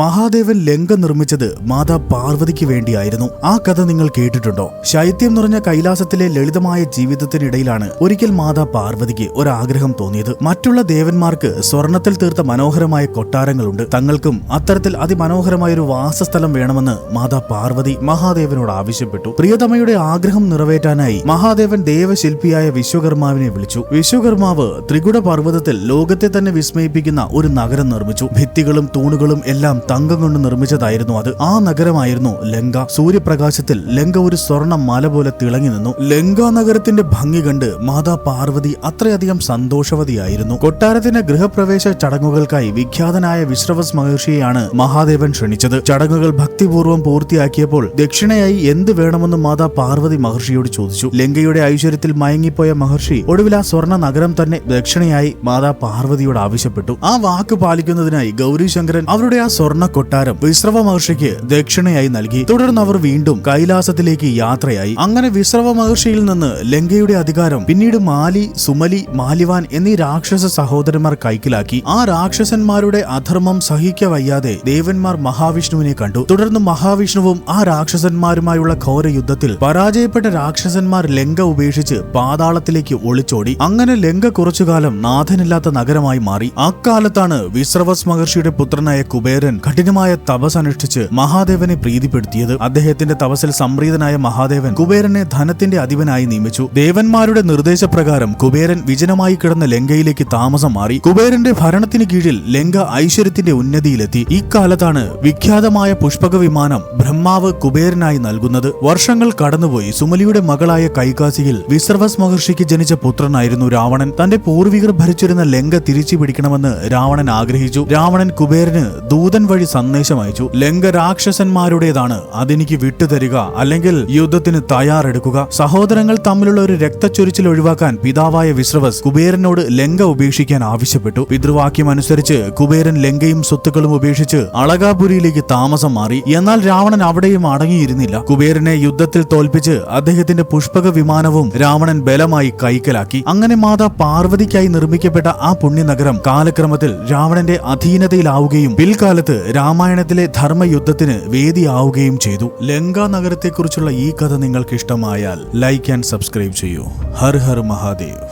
മഹാദേവൻ ലങ്ക നിർമ്മിച്ചത് മാതാ പാർവതിക്ക് വേണ്ടിയായിരുന്നു. ആ കഥ നിങ്ങൾ കേട്ടിട്ടുണ്ടോ? ശൈത്യം നിറഞ്ഞ കൈലാസത്തിലെ ലളിതമായ ജീവിതത്തിനിടയിലാണ് ഒരിക്കൽ മാതാ പാർവതിക്ക് ഒരാഗ്രഹം തോന്നിയത്. മറ്റുള്ള ദേവന്മാർക്ക് സ്വർണത്തിൽ തീർത്ത മനോഹരമായ കൊട്ടാരങ്ങളുണ്ട്. തങ്ങൾക്കും അത്തരത്തിൽ അതിമനോഹരമായ ഒരു വാസസ്ഥലം വേണമെന്ന് മാതാ പാർവതി മഹാദേവനോട് ആവശ്യപ്പെട്ടു. പ്രിയതമയുടെ ആഗ്രഹം നിറവേറ്റാനായി മഹാദേവൻ ദേവശില്പിയായ വിശ്വകർമാവിനെ വിളിച്ചു. വിശ്വകർമാവ് ത്രികുട പർവതത്തിൽ ലോകത്തെ തന്നെ വിസ്മയിപ്പിക്കുന്ന ഒരു നഗരം നിർമ്മിച്ചു. ഭിത്തികളും തൂണുകളും എല്ലാം തങ്കം കൊണ്ട് നിർമ്മിച്ചതായിരുന്നു അത്. ആ നഗരമായിരുന്നു ലങ്ക. സൂര്യപ്രകാശത്തിൽ ലങ്ക ഒരു സ്വർണ മല പോലെ തിളങ്ങി നിന്നു. ലങ്ക നഗരത്തിന്റെ ഭംഗി കണ്ട് മാതാ പാർവതി അത്രയധികം സന്തോഷവതിയായിരുന്നു. കൊട്ടാരത്തിന്റെ ഗൃഹപ്രവേശ ചടങ്ങുകൾക്കായി വിഖ്യാതനായ വിശ്രവസ് മഹർഷിയെയാണ് മഹാദേവൻ ക്ഷണിച്ചത്. ചടങ്ങുകൾ ഭക്തിപൂർവം പൂർത്തിയാക്കിയപ്പോൾ ദക്ഷിണയായി എന്ത് വേണമെന്ന് മാതാ പാർവതി മഹർഷിയോട് ചോദിച്ചു. ലങ്കയുടെ ഐശ്വര്യത്തിൽ മയങ്ങിപ്പോയ മഹർഷി ഒടുവിൽ ആ സ്വർണ നഗരം തന്നെ ദക്ഷിണയായി മാതാ പാർവതിയോട് ആവശ്യപ്പെട്ടു. ആ വാക്ക് പാലിക്കുന്നതിനായി ഗൗരീശങ്കരൻ അവരുടെ ആ സ്വർണ കൊട്ടാരം വിശ്രവ മഹർഷിക്ക് ദക്ഷിണയായി നൽകി. തുടർന്ന് അവർ വീണ്ടും കൈലാസത്തിലേക്ക് യാത്രയായി. അങ്ങനെ വിശ്രവ മഹർഷിയിൽ നിന്ന് ലങ്കയുടെ അധികാരം പിന്നീട് മാലി സുമലി മാലിവാൻ എന്നീ രാക്ഷസ സഹോദരന്മാർ കൈക്കലാക്കി. ആ രാക്ഷസന്മാരുടെ അധർമ്മം സഹിക്ക വയ്യാതെ ദേവന്മാർ മഹാവിഷ്ണുവിനെ കണ്ടു. തുടർന്ന് മഹാവിഷ്ണുവും ആ രാക്ഷസന്മാരുമായുള്ള ഘോര യുദ്ധത്തിൽ പരാജയപ്പെട്ട രാക്ഷസന്മാർ ലങ്ക ഉപേക്ഷിച്ച് പാതാളത്തിലേക്ക് ഒളിച്ചോടി. അങ്ങനെ ലങ്ക കുറച്ചുകാലം നാഥനില്ലാത്ത നഗരമായി മാറി. അക്കാലത്താണ് വിശ്രവസ് മഹർഷിയുടെ പുത്രനായ കുബേരൻ കഠിനമായ തപസ് അനുഷ്ഠിച്ച് മഹാദേവനെ പ്രീതിപ്പെടുത്തിയത് അദ്ദേഹത്തിന്റെ തപസ്സിൽ സംപ്രീതനായ മഹാദേവൻ കുബേരനെ ധനത്തിന്റെ അധിപനായി നിയമിച്ചു. ദേവന്മാരുടെ നിർദ്ദേശപ്രകാരം കുബേരൻ വിജനമായി കിടന്ന ലങ്കയിലേക്ക് താമസം മാറി. കുബേരന്റെ ഭരണത്തിന് കീഴിൽ ലങ്ക ഐശ്വര്യത്തിന്റെ ഉന്നതിയിലെത്തി. ഇക്കാലത്താണ് വിഖ്യാതമായ പുഷ്പക വിമാനം ബ്രഹ്മാവ് കുബേരനായി നൽകുന്നത്. വർഷങ്ങൾ കടന്നുപോയി. സുമലിയുടെ മകളായ കൈകാസിയിൽ വിശ്രവസ് മഹർഷിക്ക് ജനിച്ച പുത്രനായിരുന്നു രാവണൻ. തന്റെ പൂർവികർ ഭരിച്ചിരുന്ന ലങ്ക തിരിച്ചു പിടിക്കണമെന്ന് രാവണൻ ആഗ്രഹിച്ചു. രാവണൻ കുബേരന് ദൂതൻ വഴി സന്ദേശം അയച്ചു. ലങ്ക രാക്ഷസന്മാരുടേതാണ്. അതെനിക്ക് വിട്ടുതരിക അല്ലെങ്കിൽ യുദ്ധത്തിന് തയ്യാറെടുക്കുക. സഹോദരങ്ങൾ തമ്മിലുള്ള ഒരു രക്തച്ചൊരിച്ചിൽ ഒഴിവാക്കാൻ പിതാവായ വിശ്രവസ് കുബേരനോട് ലങ്ക ഉപേക്ഷിക്കാൻ ആവശ്യപ്പെട്ടു. പിതൃവാക്യം അനുസരിച്ച് കുബേരൻ ലങ്കയും സ്വത്തുക്കളും ഉപേക്ഷിച്ച് അളകാപുരിയിലേക്ക് താമസം മാറി. എന്നാൽ രാവണൻ അവിടെയും അടങ്ങിയിരുന്നില്ല. കുബേരനെ യുദ്ധത്തിൽ തോൽപ്പിച്ച് അദ്ദേഹത്തിന്റെ പുഷ്പക വിമാനവും രാവണൻ ബലമായി കൈക്കലാക്കി. അങ്ങനെ മാതാ പാർവതിക്കായി നിർമ്മിക്കപ്പെട്ട ആ പുണ്യനഗരം കാലക്രമത്തിൽ രാവണന്റെ അധീനതയിലാവുകയും പിൽക്കാലത്ത് രാമായണത്തിലെ ധർമ്മയുദ്ധത്തിന് വേദിയാവുകയും ചെയ്തു. ലങ്ക നഗരത്തെക്കുറിച്ചുള്ള ഈ കഥ നിങ്ങൾക്ക് ഇഷ്ടമായാൽ ലൈക്ക് ആൻഡ് സബ്സ്ക്രൈബ് ചെയ്യൂ. ഹർ ഹർ മഹാദേവ്.